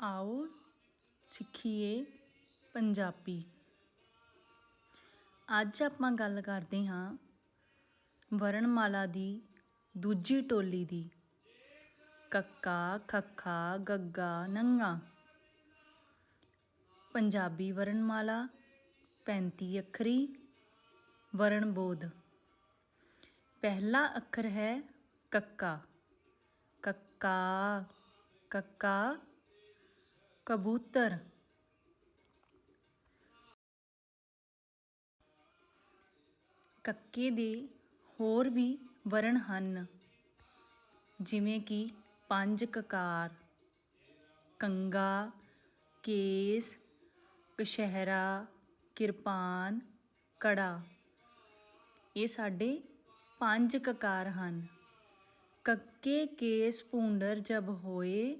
ਆਓ ਸਿੱਖੀਏ ਪੰਜਾਬੀ। ਅੱਜ ਆਪਾਂ ਗੱਲ ਕਰਦੇ ਹਾਂ ਵਰਣਮਾਲਾ ਦੀ ਦੂਜੀ ਟੋਲੀ ਦੀ। ਕੱਕਾ, ਖੱਖਾ, ਗੱਗਾ, ਨੰਗਾ। ਪੰਜਾਬੀ ਵਰਣਮਾਲਾ 35 ਅੱਖਰੀ ਵਰਣ ਬੋਧ ਪਹਿਲਾ ਅੱਖਰ ਹੈ ਕੱਕਾ। ਕੱਕਾ ਕੱਕਾ ਕਬੂਤਰ। ਕੱਕੇ ਦੇ ਹੋਰ ਵੀ ਵਰਣ ਹਨ, ਜਿਵੇਂ ਕਿ ਪੰਜ ਕਕਾਰ, ਕੰਗਾ, ਕੇਸ, ਕਸ਼ਹਿਰਾ, ਕਿਰਪਾਨ, ਕੜਾ। ਇਹ ਸਾਡੇ ਪੰਜ ਕਕਾਰ ਹਨ। ਕੱਕੇ ਕੇਸ ਭੂੰਡਰ ਜਬ ਹੋਏ,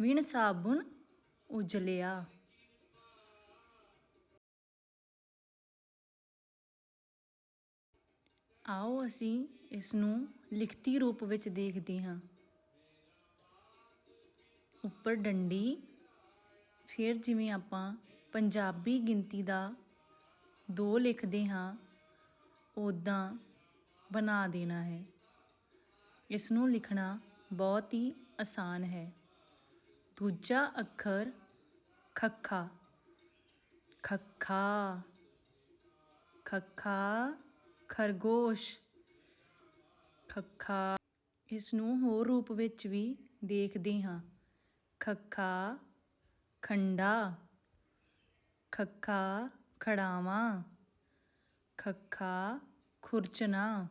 ਵਿਣ ਸਾਬੁਨ ਉਜਲਿਆ। ਆਓ ਅਸੀਂ ਇਸ ਨੂੰ ਲਿਖਤੀ ਰੂਪ ਵਿੱਚ ਦੇਖਦੇ ਹਾਂ। ਉੱਪਰ ਡੰਡੀ, ਫਿਰ ਜਿਵੇਂ ਆਪਾਂ ਪੰਜਾਬੀ ਗਿਣਤੀ ਦਾ 2 ਲਿਖਦੇ ਹਾਂ ਉਦਾਂ ਬਣਾ ਦੇਣਾ ਹੈ। ਇਸ ਨੂੰ ਲਿਖਣਾ ਬਹੁਤ ਹੀ ਆਸਾਨ ਹੈ। ਦੂਜਾ ਅੱਖਰ ਖੱਖਾ। ਖੱਖਾ। ਖੱਖਾ, ਖਰਗੋਸ਼। ਖੱਖਾ। ਇਸ ਨੂੰ ਹੋਰ ਰੂਪ ਵਿੱਚ ਵੀ ਦੇਖਦੇ ਹਾਂ। ਖੱਖਾ, ਖੰਡਾ। ਖੱਖਾ, ਖੜਾਵਾਂ। ਖੱਖਾ ਖੁਰਚਨਾ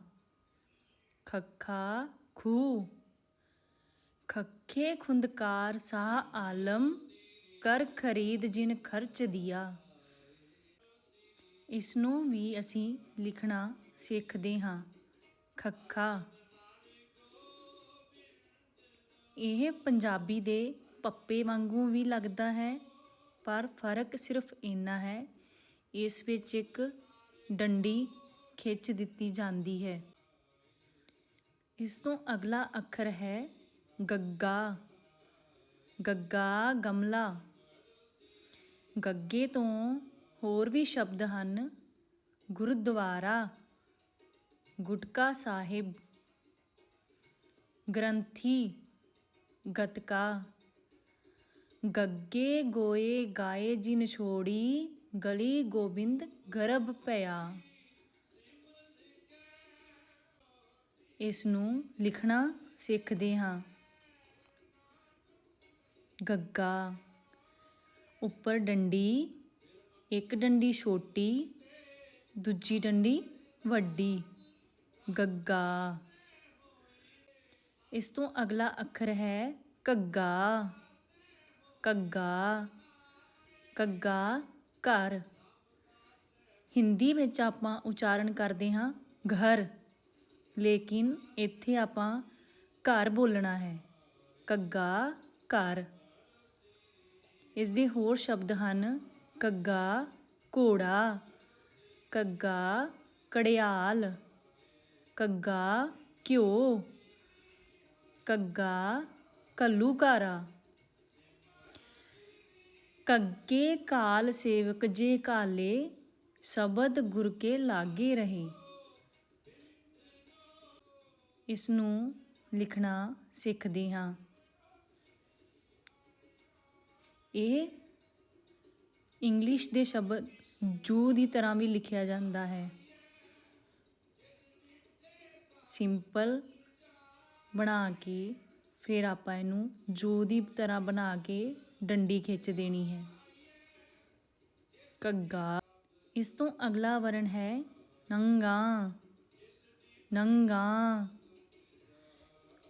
ਖੱਖਾ, ਖੂਹ। ਖੱਖੇ ਖੁੰਦਕਾਰ ਸਾਹ ਆਲਮ ਕਰ ਖਰੀਦ ਜਿਨ ਖਰਚ ਦਿਆ। ਇਸ ਨੂੰ ਵੀ ਅਸੀਂ ਲਿਖਣਾ ਸਿੱਖਦੇ ਹਾਂ। ਖੱਖਾ। ਇਹ ਪੰਜਾਬੀ ਦੇ ਪੱਪੇ ਵਾਂਗੂ ਵੀ ਲੱਗਦਾ ਹੈ, ਪਰ ਫ਼ਰਕ ਸਿਰਫ ਇੰਨਾ ਹੈ, ਇਸ ਵਿੱਚ ਇੱਕ ਡੰਡੀ ਖਿੱਚ ਦਿੱਤੀ ਜਾਂਦੀ ਹੈ। ਇਸ ਤੋਂ ਅਗਲਾ ਅੱਖਰ ਹੈ ਗੱਗਾ ਗੱਗਾ ਗਮਲਾ। ਗੱਗੇ ਤੋਂ ਹੋਰ ਵੀ ਸ਼ਬਦ ਹਨ, ਗੁਰਦੁਆਰਾ, ਗੁਟਕਾ ਸਾਹਿਬ, ਗ੍ਰੰਥੀ, ਗਤਕਾ। ਗੱਗੇ ਗੋਏ ਗਾਏ ਜਿਨ ਛੋੜੀ, ਗਲੀ ਗੋਬਿੰਦ ਗਰਭ ਪਿਆ। ਇਸ ਨੂੰ ਲਿਖਣਾ ਸਿੱਖਦੇ ਹਾਂ। ਗੱਗਾ, ਉੱਪਰ ਡੰਡੀ, ਇੱਕ ਡੰਡੀ ਛੋਟੀ, ਦੂਜੀ ਡੰਡੀ ਵੱਡੀ, ਗੱਗਾ। ਇਸ ਤੋਂ ਅਗਲਾ ਅੱਖਰ ਹੈ ਕੱਗਾ ਕੱਗਾ ਕੱਗਾ ਘਰ। ਹਿੰਦੀ ਵਿੱਚ ਆਪਾਂ ਉਚਾਰਨ ਕਰਦੇ ਹਾਂ ਘਰ, ਲੇਕਿਨ ਇੱਥੇ ਆਪਾਂ ਘਰ ਬੋਲਣਾ ਹੈ। ਕੱਗਾ ਘਰ। ਇਸ ਦੇ ਹੋਰ ਸ਼ਬਦ ਹਨ ਕੱਗਾ, ਘੋੜਾ, ਕੱਗਾ ਕੜਿਆਲ ਕੱਗਾ, ਘਿਓ, ਕੱਗਾ ਕੱਲੂਕਾਰਾ ਕੱਗੇ ਕਾਲ ਸੇਵਕ ਜੇ ਕਾਲੇ, ਸ਼ਬਦ ਗੁਰ ਕੇ ਲਾਗੇ ਰਹੇ। ਇਸ ਨੂੰ ਲਿਖਣਾ ਸਿੱਖਦੇ ਹਾਂ। ਇਹ ਇੰਗਲਿਸ਼ ਦੇ ਸ਼ਬਦ ਜੂ ਦੀ ਤਰ੍ਹਾਂ ਵੀ ਲਿਖਿਆ ਜਾਂਦਾ ਹੈ। ਸਿੰਪਲ ਬਣਾ ਕੇ ਫਿਰ ਆਪਾਂ ਇਹਨੂੰ ਜੂ ਦੀ ਤਰ੍ਹਾਂ ਬਣਾ ਕੇ ਡੰਡੀ ਖਿੱਚ ਦੇਣੀ ਹੈ। ਕੱਗਾ ਇਸ ਤੋਂ ਅਗਲਾ ਵਰਣ ਹੈ ਨੰਗਾ। ਨੰਗਾ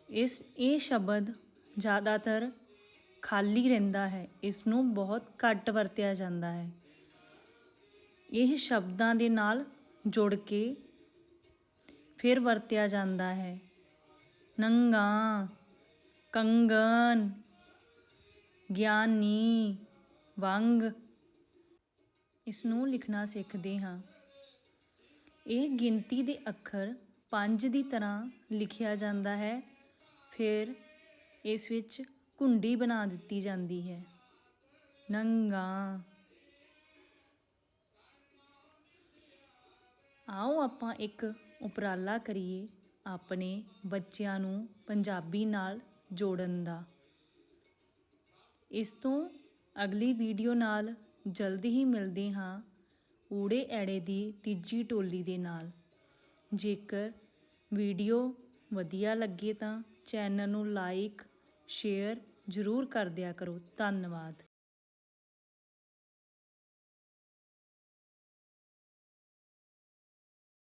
ਇਸ ਇਹ ਸ਼ਬਦ ਜ਼ਿਆਦਾਤਰ ਖਾਲੀ ਰਹਿੰਦਾ ਹੈ ਇਸ ਨੂੰ ਬਹੁਤ ਘੱਟ ਵਰਤਿਆ ਜਾਂਦਾ ਹੈ। ਇਹ ਸ਼ਬਦਾਂ ਦੇ ਨਾਲ ਜੁੜ ਕੇ ਫਿਰ ਵਰਤਿਆ ਜਾਂਦਾ ਹੈ। ਨੰਗਾ ਕੰਗਨ ਗਿਆਨੀ, ਵੰਗ ਇਸ ਨੂੰ ਲਿਖਣਾ ਸਿੱਖਦੇ ਹਾਂ। ਇਹ ਗਿਣਤੀ ਦੇ ਅੱਖਰ ਪੰਜ ਦੀ ਤਰ੍ਹਾਂ ਲਿਖਿਆ ਜਾਂਦਾ ਹੈ। ਫਿਰ ਇਸ ਵਿੱਚ ਘੁੰਡੀ ਬਣਾ ਦਿੱਤੀ ਜਾਂਦੀ ਹੈ। ਨੰਗਾ। ਆਓ ਆਪਾਂ ਇੱਕ ਉਪਰਾਲਾ ਕਰੀਏ ਆਪਣੇ ਬੱਚਿਆਂ ਨੂੰ ਪੰਜਾਬੀ ਨਾਲ ਜੋੜਨ ਦਾ। ਇਸ ਤੋਂ ਅਗਲੀ ਵੀਡੀਓ ਨਾਲ ਜਲਦੀ ਹੀ ਮਿਲਦੇ ਹਾਂ ਊੜੇ ਐੜੇ ਦੀ ਤੀਜੀ ਟੋਲੀ ਦੇ ਨਾਲ। ਜੇਕਰ ਵੀਡੀਓ ਵਧੀਆ ਲੱਗੇ ਤਾਂ ਚੈਨਲ ਨੂੰ ਲਾਈਕ ਸ਼ੇਅਰ ਜ਼ਰੂਰ ਕਰ ਦਿਆ ਕਰੋ। ਧੰਨਵਾਦ।